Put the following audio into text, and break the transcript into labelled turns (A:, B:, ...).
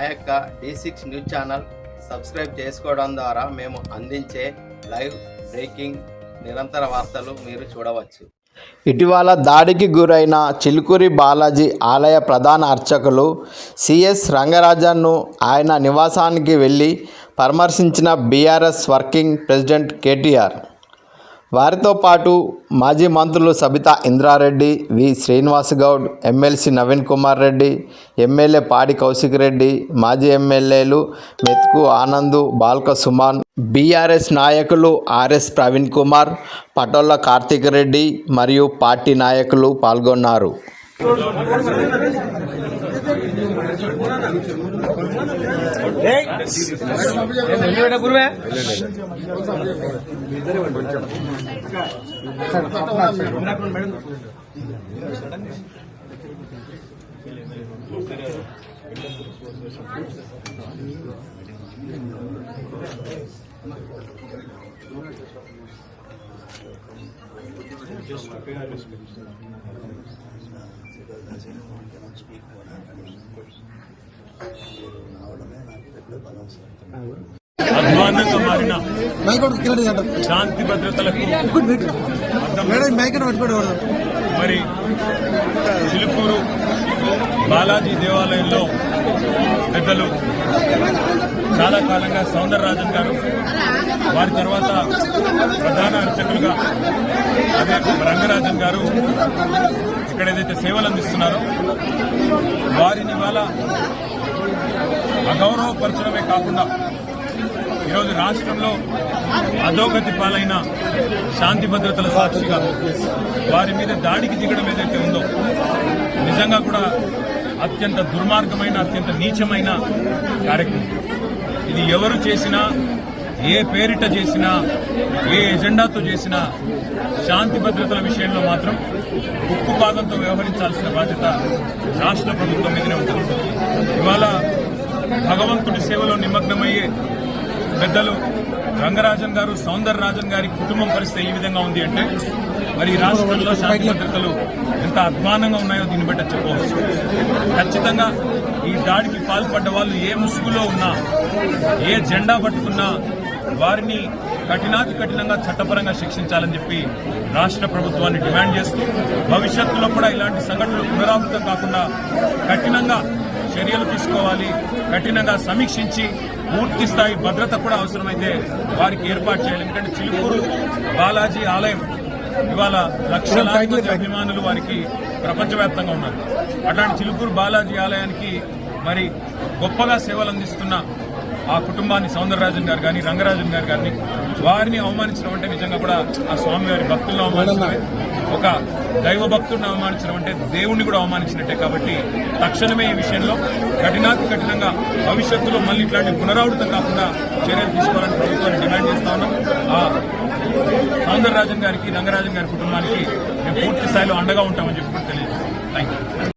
A: మా యొక్క D six news channel subscribe చేసుకోవడం ద్వారా మేము అందించే లైవ్ బ్రేకింగ్ నిరంతర వార్తలు మీరు చూడవచ్చు.
B: ఇటీవల దాడికి గురైన చిలుకూరి బాలాజీ ఆలయ ప్రధాన అర్చకులు సిఎస్ రంగరాజన్ను ఆయన నివాసానికి వెళ్ళి పరామర్శించిన బీఆర్ఎస్ వర్కింగ్ ప్రెసిడెంట్ కేటీఆర్. వారితో పాటు మాజీ మంత్రులు Sabitha Indrareddy V. Srinivas Goud MLC Naveen Kumar Reddy MLA Padi Kaushik Reddy మాజీ ఎమ్మెల్యేలు మెతుకు ఆనందు బాల్క సుమాన్ బీఆర్ఎస్ నాయకులు ఆర్ఎస్ ప్రవీణ్ కుమార్ పటోళ్ళ కార్తీక్ రెడ్డి మరియు పార్టీ నాయకులు పాల్గొన్నారు.
C: గురువే Just
D: prepare this. అధ్వానంగా మారిన మైక్
C: శాంతి భద్రతలకు
D: మేడం మైక్ పట్టుకోండి
C: మరి చిలుకూరు బాలాజీ దేవాలయంలో పెద్దలు చాలా కాలంగా సౌందరరాజన్ గారు వారి తర్వాత ప్రధాన అర్చకులుగా రంగరాజన్ గారు ఇక్కడ ఏదైతే సేవలు అందిస్తున్నారో వారిని వాళ్ళ అగౌరవపరచడమే కాకుండా ఈరోజు రాష్ట్రంలో అధోగతి పాలైన శాంతి భద్రతల సాక్షిగా వారి మీద దాడికి దిగడం ఏదైతే ఉందో నిజంగా కూడా అత్యంత దుర్మార్గమైన అత్యంత నీచమైన కార్యక్రమం. ఇది ఎవరు చేసినా ఏ పేరిట చేసినా ఏ ఎజెండాతో చేసినా శాంతి భద్రతల విషయంలో మాత్రం ఉక్కు పాదంతో వ్యవహరించాల్సిన బాధ్యత రాష్ట్ర ప్రభుత్వం మీదనే ఉంటుంది. ఇవాళ భగవంతుడి సేవలో నిమగ్నమయ్యే పెద్దలు రంగరాజన్ గారు సౌందర రాజన్ గారి కుటుంబం పరిస్థితి ఏ విధంగా ఉంది అంటే మరి రాష్ట్రంలో శాంతి భద్రతలు ఎంత అధ్వానంగా ఉన్నాయో దీన్ని బట్టి చెప్పవచ్చు ఖచ్చితంగా ఈ దాడికి పాల్పడ్డ వాళ్ళు ఏ ముసుగులో ఉన్నా ఏ జెండా పట్టుకున్నా వారిని కఠినాతి కఠినంగా చట్టపరంగా శిక్షించాలని చెప్పి రాష్ట్ర ప్రభుత్వాన్ని డిమాండ్ చేస్తూ భవిష్యత్తులో కూడా ఇలాంటి సంఘటనలు పునరావృతం కాకుండా కఠినంగా చర్యలు తీసుకోవాలి కఠినంగా సమీక్షించి పూర్తి స్థాయి భద్రత కూడా అవసరమైతే వారికి ఏర్పాటు చేయాలి. ఎందుకంటే చిలుకూరు బాలాజీ ఆలయం ఇవాళ లక్షలాది అభిమానులు వారికి ప్రపంచవ్యాప్తంగా ఉన్నారు. అట్లాంటి చిలుకూరు బాలాజీ ఆలయానికి మరి గొప్పగా సేవలు అందిస్తున్న ఆ కుటుంబాన్ని సౌందరరాజన్ గారు కానీ రంగరాజన్ గారు కానీ వారిని అవమానించడం అంటే నిజంగా కూడా ఆ స్వామివారి భక్తులను అవమానించడమే. ఒక దైవ భక్తుడిని అవమానించడం అంటే దేవుణ్ణి కూడా అవమానించినట్టే కాబట్టి తక్షణమే ఈ విషయంలో కఠినాతి కఠినంగా భవిష్యత్తులో మళ్ళీ ఇట్లాంటి పునరావృతం కాకుండా చర్యలు తీసుకోవాలని ప్రభుత్వాన్ని డిమాండ్ చేస్తా ఉన్నాం. ఆ సౌందరరాజన్ గారికి రంగరాజన్ గారి కుటుంబానికి మేము పూర్తి స్థాయిలో అండగా ఉంటామని చెప్పి తెలియజేస్తాం థ్యాంక్ యూ